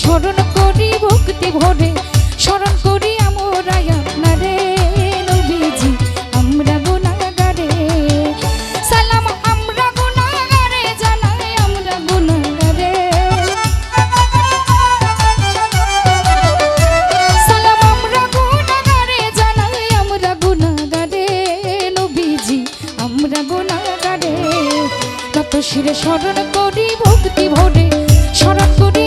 স্মরণ করি ভক্তি ভরে। স্মরণ করি আমরা আপনারে নবীজি, আমরা গুণাগারে। সালাম, আমরা গুণাগারে, জানাই আমরা গুণাগারে। সালাম, আমরা গুণাগারে, জানাই আমরা গুণাগারে। নবীজি, আমরা গুণাগারে। তত শিরে স্মরণ করি ভক্তি ভরে। স্মরণ করি